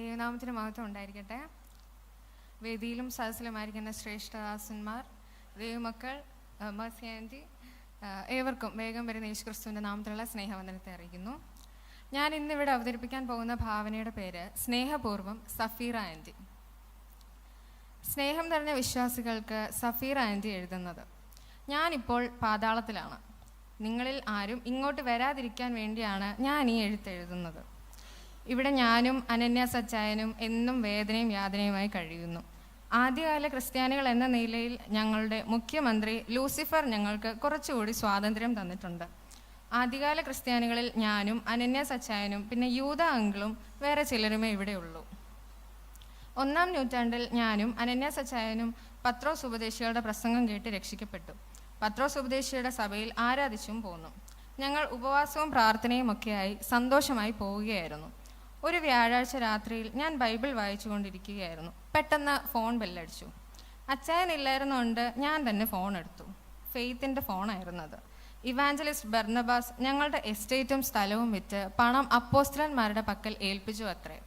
ദൈവനാമത്തിന് മഹത്വം ഉണ്ടായിരിക്കട്ടെ. വേദിയിലും സദസ്സിലുമായിരിക്കുന്ന ശ്രേഷ്ഠദാസന്മാർ ദൈവമക്കൾ മസി ആന്റി ഏവർക്കും വേഗം വരുന്ന യേശു ക്രിസ്തുവിന്റെ നാമത്തിലുള്ള സ്നേഹവന്ദനത്തെ അറിയിക്കുന്നു. ഞാൻ ഇന്നിവിടെ അവതരിപ്പിക്കാൻ പോകുന്ന ഭാവനയുടെ പേര് സ്നേഹപൂർവം സഫീറ ആന്റി. സ്നേഹം നിറഞ്ഞ വിശ്വാസികൾക്ക് സഫീർ ആന്റി എഴുതുന്നത് ഞാനിപ്പോൾ പാതാളത്തിലാണ്. നിങ്ങളിൽ ആരും ഇങ്ങോട്ട് വരാതിരിക്കാൻ വേണ്ടിയാണ് ഞാൻ ഈ എഴുത്തെഴുതുന്നത് ഇവിടെ ഞാനും അനന്യ സച്ചായനും എന്നും വേദനയും യാതനയുമായി കഴിയുന്നു. ആദ്യകാല ക്രിസ്ത്യാനികൾ എന്ന നിലയിൽ ഞങ്ങളുടെ മുഖ്യമന്ത്രി ലൂസിഫർ ഞങ്ങൾക്ക് കുറച്ചുകൂടി സ്വാതന്ത്ര്യം തന്നിട്ടുണ്ട്. ആദ്യകാല ക്രിസ്ത്യാനികളിൽ ഞാനും അനന്യ സച്ചായനും പിന്നെ യൂത അങ്കിളും വേറെ ചിലരുമേ ഇവിടെയുള്ളൂ. ഒന്നാം നൂറ്റാണ്ടിൽ ഞാനും അനന്യ സച്ചായനും പത്രോസ് ഉപദേശികളുടെ പ്രസംഗം കേട്ട് രക്ഷിക്കപ്പെട്ടു. പത്രോസ് ഉപദേശിയുടെ സഭയിൽ ആരാധിച്ചും പോന്നു. ഞങ്ങൾ ഉപവാസവും പ്രാർത്ഥനയും ഒക്കെയായി സന്തോഷമായി പോവുകയായിരുന്നു. ഒരു വ്യാഴാഴ്ച രാത്രിയിൽ ഞാൻ ബൈബിൾ വായിച്ചുകൊണ്ടിരിക്കുകയായിരുന്നു. പെട്ടെന്ന് ഫോൺ ബെല്ലടിച്ചു. അച്ചായനില്ലായിരുന്നുകൊണ്ട് ഞാൻ തന്നെ ഫോൺ എടുത്തു. ഫെയ്ത്തിന്റെ ഫോണായിരുന്നത്. ഇവാഞ്ചലിസ്റ്റ് ബർണബാസ് ഞങ്ങളുടെ എസ്റ്റേറ്റും സ്ഥലവും വിറ്റ് പണം അപ്പോസ്റ്റലന്മാരുടെ പക്കൽ ഏൽപ്പിച്ചു അത്രേ.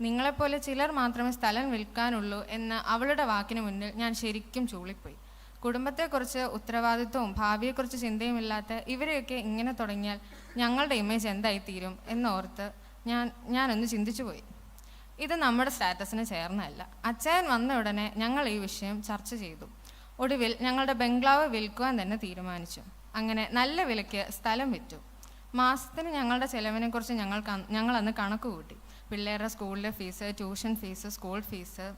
നിങ്ങളെപ്പോലെ ചിലർ മാത്രമേ സ്ഥലം വിൽക്കാനുള്ളൂ എന്ന് അവളുടെ വാക്കിന് മുന്നിൽ ഞാൻ ശരിക്കും ചൂളിപ്പോയി. കുടുംബത്തെക്കുറിച്ച് ഉത്തരവാദിത്വവും ഭാവിയെക്കുറിച്ച് ചിന്തയുമില്ലാത്ത ഇവരെയൊക്കെ ഇങ്ങനെ തുടങ്ങിയാൽ ഞങ്ങളുടെ ഇമേജ് എന്തായിത്തീരും എന്നോർത്ത് ഞാൻ ഞാനൊന്ന് ചിന്തിച്ചു പോയി. ഇത് നമ്മുടെ സ്റ്റാറ്റസിന് ചേർന്നതല്ല. അച്ചായൻ വന്ന ഉടനെ ഞങ്ങൾ ഈ വിഷയം ചർച്ച ചെയ്തു. ഒടുവിൽ ഞങ്ങളുടെ ബംഗ്ലാവ് വിൽക്കുവാൻ തന്നെ തീരുമാനിച്ചു. അങ്ങനെ നല്ല വിലയ്ക്ക് സ്ഥലം വിറ്റു. മാസത്തിന് ഞങ്ങളുടെ ചെലവിനെക്കുറിച്ച് ഞങ്ങൾ ഞങ്ങൾ അന്ന് കണക്ക് കൂട്ടി. പിള്ളേരുടെ സ്കൂളിലെ fees tuition fees school fees.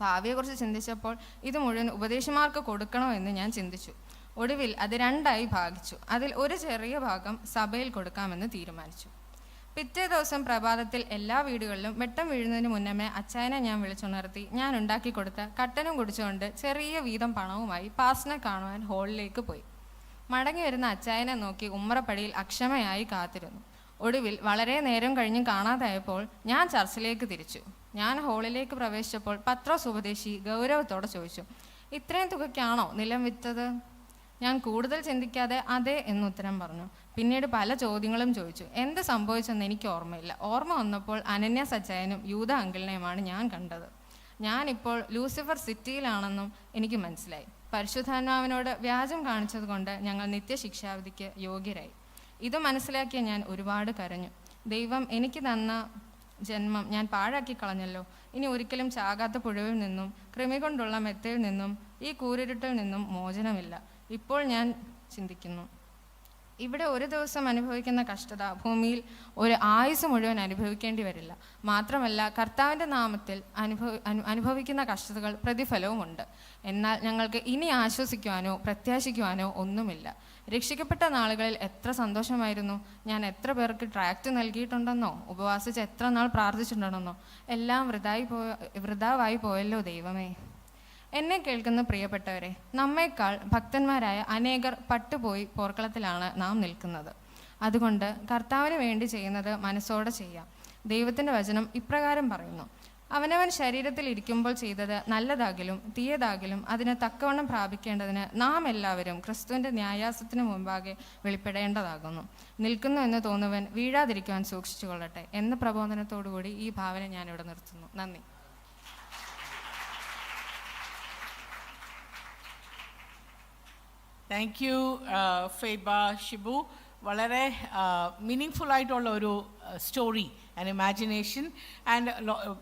ഭാവിയെക്കുറിച്ച് ചിന്തിച്ചപ്പോൾ ഇത് മുഴുവൻ ഉപദേശമാർക്ക് കൊടുക്കണോ എന്ന് ഞാൻ ചിന്തിച്ചു. ഒടുവിൽ അത് രണ്ടായി ഭാഗിച്ചു. അതിൽ ഒരു ചെറിയ ഭാഗം സഭയിൽ കൊടുക്കാമെന്ന് തീരുമാനിച്ചു. പിറ്റേ ദിവസം പ്രഭാതത്തിൽ എല്ലാ വീടുകളിലും വെട്ടം വീഴുന്നതിന് മുന്നമേ അച്ചായനെ ഞാൻ വിളിച്ചുണർത്തി. ഞാൻ ഉണ്ടാക്കി കൊടുത്ത കട്ടനും കുടിച്ചുകൊണ്ട് ചെറിയ വീതം പണവുമായി പാസ്റ്റിനെ കാണുവാൻ ഹോളിലേക്ക് പോയി. മടങ്ങി വരുന്ന അച്ചായനെ നോക്കി ഉമ്മറപ്പടിയിൽ അക്ഷമയായി കാത്തിരുന്നു. ഒടുവിൽ വളരെ നേരം കഴിഞ്ഞ് കാണാതായപ്പോൾ ഞാൻ ചർച്ചിലേക്ക് തിരിച്ചു. ഞാൻ ഹോളിലേക്ക് പ്രവേശിച്ചപ്പോൾ പത്രോസ് ഉപദേശി ഗൗരവത്തോടെ ചോദിച്ചു ഇത്രയും തുകയ്ക്കാണോ നിലം വിറ്റത്? ഞാൻ കൂടുതൽ ചിന്തിക്കാതെ അതെ എന്ന് ഉത്തരം പറഞ്ഞു. പിന്നീട് പല ചോദ്യങ്ങളും ചോദിച്ചു. എന്ത് സംഭവിച്ചെന്ന് എനിക്ക് ഓർമ്മയില്ല. ഓർമ്മ വന്നപ്പോൾ അനന്യ സച്ചായനും യൂത അങ്കിളിനെയുമാണ് ഞാൻ കണ്ടത്. ഞാനിപ്പോൾ ലൂസിഫർ സിറ്റിയിലാണെന്നും എനിക്ക് മനസ്സിലായി. പരിശുദ്ധാത്മാവിനോട് വ്യാജം കാണിച്ചതുകൊണ്ട് ഞങ്ങൾ നിത്യശിക്ഷാവിധിക്ക് യോഗ്യരായി. ഇത് മനസ്സിലാക്കിയ ഞാൻ ഒരുപാട് കരഞ്ഞു. ദൈവം എനിക്ക് തന്ന ജന്മം ഞാൻ പാഴാക്കി കളഞ്ഞല്ലോ. ഇനി ഒരിക്കലും ചാകാത്ത പുഴവിൽ നിന്നും കൃമി കൊണ്ടുള്ള മെത്തയിൽ നിന്നും ഈ കൂരിരുട്ടിൽ നിന്നും മോചനമില്ല. ഇപ്പോൾ ഞാൻ ചിന്തിക്കുന്നു. ഇവിടെ ഒരു ദിവസം അനുഭവിക്കുന്ന കഷ്ടത ഭൂമിയിൽ ഒരു ആയുസ് മുഴുവൻ അനുഭവിക്കേണ്ടി വരില്ല. മാത്രമല്ല കർത്താവിന്റെ നാമത്തിൽ അനുഭവ അനുഭവിക്കുന്ന കഷ്ടതകൾ പ്രതിഫലവുമുണ്ട്. എന്നാൽ ഞങ്ങൾക്ക് ഇനി ആശ്വസിക്കുവാനോ പ്രത്യാശിക്കുവാനോ ഒന്നുമില്ല. രക്ഷിക്കപ്പെട്ട നാളുകളിൽ എത്ര സന്തോഷമായിരുന്നു. ഞാൻ എത്ര പേർക്ക് ട്രാക്റ്റ് നൽകിയിട്ടുണ്ടെന്നോ ഉപവാസിച്ച് എത്ര നാൾ പ്രാർത്ഥിച്ചിട്ടുണ്ടെന്നോ എല്ലാം വൃതായി പോ വൃതാവായി പോയല്ലോ ദൈവമേ. എന്നെ കേൾക്കുന്ന പ്രിയപ്പെട്ടവരെ നമ്മേക്കാൾ ഭക്തന്മാരായ അനേകർ പട്ടുപോയി പോർക്കളത്തിലാണ് നാം നിൽക്കുന്നത്. അതുകൊണ്ട് കർത്താവിന് വേണ്ടി ചെയ്യുന്നത് മനസ്സോടെ ചെയ്യാം ദൈവത്തിന്റെ വചനം ഇപ്രകാരം പറയുന്നു. അവനവൻ ശരീരത്തിൽ ഇരിക്കുമ്പോൾ ചെയ്തത് നല്ലതാകിലും തീയതാകിലും അതിന് തക്കവണ്ണം പ്രാപിക്കേണ്ടതിന് നാം എല്ലാവരും ക്രിസ്തുവിന്റെ ന്യായാസത്തിന് മുമ്പാകെ വെളിപ്പെടേണ്ടതാകുന്നു. നിൽക്കുന്നു എന്ന് തോന്നുവൻ വീഴാതിരിക്കുവാൻ സൂക്ഷിച്ചു കൊള്ളട്ടെ എന്ന പ്രബോധനത്തോടുകൂടി ഈ ഭാവന ഞാനിവിടെ നിർത്തുന്നു. നന്ദി. താങ്ക് യു ഫെയ്ബ ഷിബു വളരെ മീനിങ് ആയിട്ടുള്ള ഒരു സ്റ്റോറി ആൻഡ് ഇമാജിനേഷൻ ആൻഡ്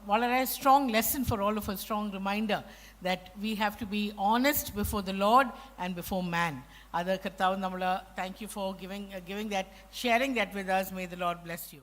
വളരെ strong lesson for all of a strong reminder that we have to be honest before the Lord and before man അത് കർത്താവ് നമ്മൾ thank you for giving giving that sharing that with us may the Lord bless you